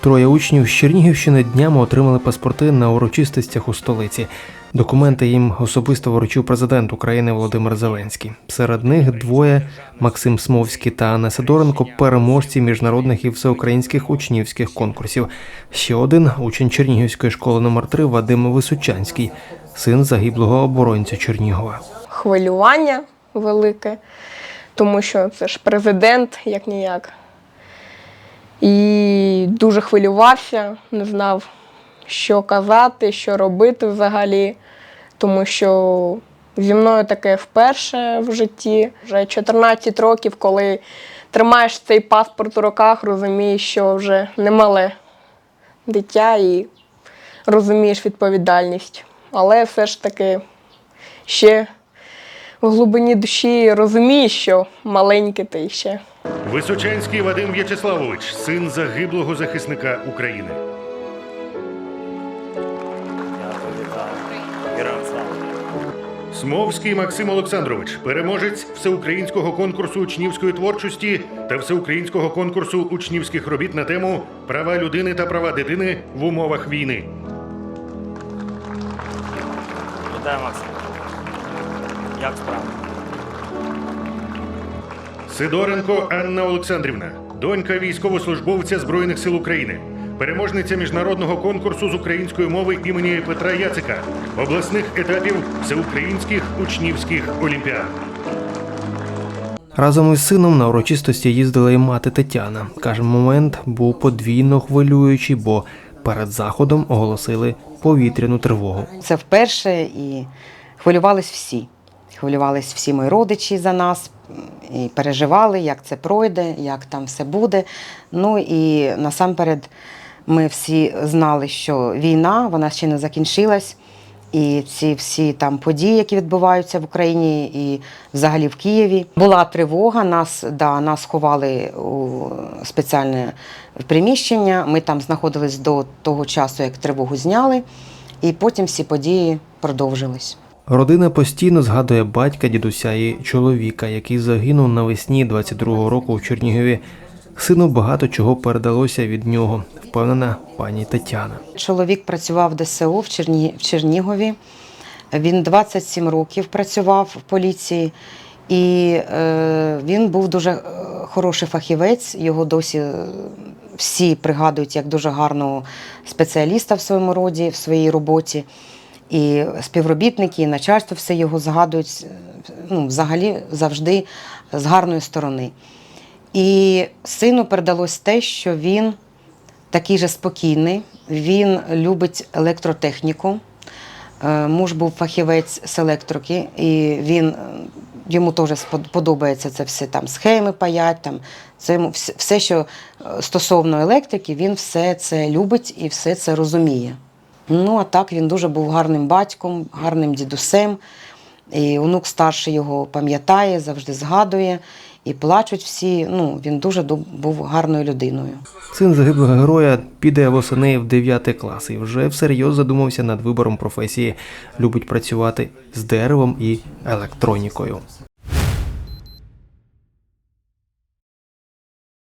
Троє учнів з Чернігівщини днями отримали паспорти на урочистостях у столиці. Документи їм особисто вручив президент України Володимир Зеленський. Серед них двоє Максим Смовський та Анна Сидоренко, переможці міжнародних і всеукраїнських учнівських конкурсів. Ще один учень Чернігівської школи номер 3 Вадим Височанський, син загиблого оборонця Чернігова. хвилювання велике, тому що це ж президент, як ніяк. І дуже хвилювався, не знав, що казати, що робити взагалі, тому що зі мною таке вперше в житті. Вже 14 років, коли тримаєш цей паспорт у руках, розумієш, що вже немале дитя і розумієш відповідальність. Але все ж таки ще в глибині душі розумієш, що маленький ти ще. Височанський Вадим В'ячеславович, син загиблого захисника України. Смовський Максим Олександрович, переможець всеукраїнського конкурсу учнівської творчості та всеукраїнського конкурсу учнівських робіт на тему Права людини та права дитини в умовах війни. Вітаю, Максим. Як справа? Сидоренко Анна Олександрівна, донька військовослужбовця Збройних сил України, переможниця міжнародного конкурсу з української мови імені Петра Яцика, обласних етапів всеукраїнських учнівських олімпіад. Разом із сином на урочистості їздила і мати Тетяна. Каже, момент був подвійно хвилюючий, бо перед заходом оголосили повітряну тривогу. Це вперше і хвилювались всі. Хвилювались всі мої родичі за нас і переживали, як це пройде, як там все буде. Ну і насамперед ми всі знали, що війна вона ще не закінчилась. І ці всі там події, які відбуваються в Україні і взагалі в Києві. Була тривога, нас, да, нас ховали у спеціальне приміщення. Ми там знаходились до того часу, як тривогу зняли, і потім всі події продовжились. Родина постійно згадує батька, дідуся і чоловіка, який загинув навесні 22-го року в Чернігові. Сину багато чого передалося від нього, впевнена пані Тетяна. Чоловік працював в ДСО в, Черні... в Чернігові. Він 27 років працював в поліції, і е, він був дуже е, хороший фахівець. Його досі е, всі пригадують як дуже гарного спеціаліста в своєму роді, в своїй роботі. І співробітники, і начальство все його згадують е, ну, взагалі завжди з гарної сторони. І сину передалось те, що він такий же спокійний, він любить електротехніку. Е, Муж був фахівець з електрики, і він, е, йому теж подобається це все там схеми паять, там, це йому все, що стосовно електрики, він все це любить і все це розуміє. Ну, а так він дуже був гарним батьком, гарним дідусем. І онук старший його пам'ятає, завжди згадує. І плачуть всі. Ну, він дуже ду- був гарною людиною. Син загиблого героя піде восени в 9 клас і вже всерйоз задумався над вибором професії. Любить працювати з деревом і електронікою.